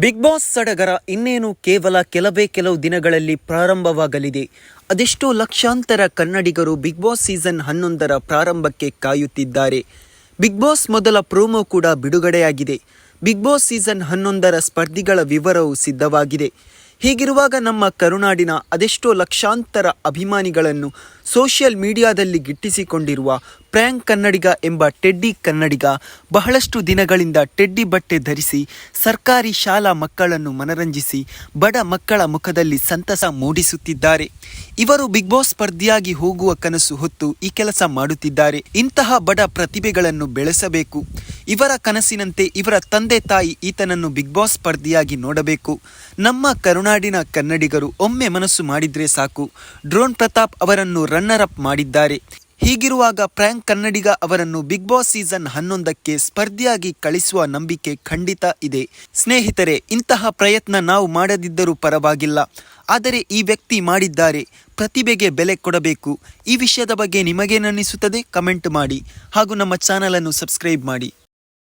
Big boss ಸಡಗರ ಇನ್ನೇನು ಕೇವಲ ಕೆಲವೇ ಕೆಲವು ದಿನಗಳಲ್ಲಿ ಪ್ರಾರಂಭವಾಗಲಿದೆ. ಅದೆಷ್ಟೋ ಲಕ್ಷಾಂತರ ಕನ್ನಡಿಗರು ಬಿಗ್ ಬಾಸ್ ಸೀಸನ್ ಹನ್ನೊಂದರ ಪ್ರಾರಂಭಕ್ಕೆ ಕಾಯುತ್ತಿದ್ದಾರೆ. ಬಿಗ್ ಬಾಸ್ ಮೊದಲ ಪ್ರೋಮೋ ಕೂಡ ಬಿಡುಗಡೆಯಾಗಿದೆ. ಬಿಗ್ ಬಾಸ್ ಸೀಸನ್ ಹನ್ನೊಂದರ ಸ್ಪರ್ಧಿಗಳ ವಿವರವು ಸಿದ್ಧವಾಗಿದೆ. ಹೀಗಿರುವಾಗ ನಮ್ಮ ಕರುನಾಡಿನ ಅದೆಷ್ಟೋ ಲಕ್ಷಾಂತರ ಅಭಿಮಾನಿಗಳನ್ನು ಸೋಷಿಯಲ್ ಮೀಡಿಯಾದಲ್ಲಿ ಗಿಟ್ಟಿಸಿಕೊಂಡಿರುವ ಪ್ರ್ಯಾಂಕ್ ಕನ್ನಡಿಗ ಎಂಬ ಟೆಡ್ಡಿ ಕನ್ನಡಿಗ ಬಹಳಷ್ಟು ದಿನಗಳಿಂದ ಟೆಡ್ಡಿ ಬಟ್ಟೆ ಧರಿಸಿ ಸರ್ಕಾರಿ ಶಾಲಾ ಮಕ್ಕಳನ್ನು ಮನರಂಜಿಸಿ ಬಡ ಮಕ್ಕಳ ಮುಖದಲ್ಲಿ ಸಂತಸ ಮೂಡಿಸುತ್ತಿದ್ದಾರೆ. ಇವರು ಬಿಗ್ ಬಾಸ್ ಸ್ಪರ್ಧಿಯಾಗಿ ಹೋಗುವ ಕನಸು ಹೊತ್ತು ಈ ಕೆಲಸ ಮಾಡುತ್ತಿದ್ದಾರೆ. ಇಂತಹ ಬಡ ಪ್ರತಿಭೆಗಳನ್ನು ಬೆಳೆಸಬೇಕು. ಇವರ ಕನಸಿನಂತೆ ಇವರ ತಂದೆ ತಾಯಿ ಈತನನ್ನು ಬಿಗ್ ಬಾಸ್ ಸ್ಪರ್ಧಿಯಾಗಿ ನೋಡಬೇಕು. ನಮ್ಮ ಕರುನಾಡಿನ ಕನ್ನಡಿಗರು ಒಮ್ಮೆ ಮನಸ್ಸು ಮಾಡಿದ್ರೆ ಸಾಕು. ಡ್ರೋನ್ ಪ್ರತಾಪ್ ಅವರನ್ನು ರನ್ನರ್ ಅಪ್ ಮಾಡಿದ್ದಾರೆ. ಹೀಗಿರುವಾಗ ಪ್ರ್ಯಾಂಕ್ ಕನ್ನಡಿಗ ಅವರನ್ನು ಬಿಗ್ ಬಾಸ್ ಸೀಸನ್ ಹನ್ನೊಂದಕ್ಕೆ ಸ್ಪರ್ಧಿಯಾಗಿ ಕಳಿಸುವ ನಂಬಿಕೆ ಖಂಡಿತ ಇದೆ. ಸ್ನೇಹಿತರೆ, ಇಂತಹ ಪ್ರಯತ್ನ ನಾವು ಮಾಡದಿದ್ದರೂ ಪರವಾಗಿಲ್ಲ. ಆದರೆ ಈ ವ್ಯಕ್ತಿ ಮಾಡಿದ್ದಾರೆ. ಪ್ರತಿಭೆಗೆ ಬೆಲೆ ಕೊಡಬೇಕು. ಈ ವಿಷಯದ ಬಗ್ಗೆ ನಿಮಗೇನನ್ನಿಸುತ್ತದೆ? ಕಮೆಂಟ್ ಮಾಡಿ. ಹಾಗೂ ನಮ್ಮ ಚಾನಲನ್ನು ಸಬ್ಸ್ಕ್ರೈಬ್ ಮಾಡಿ.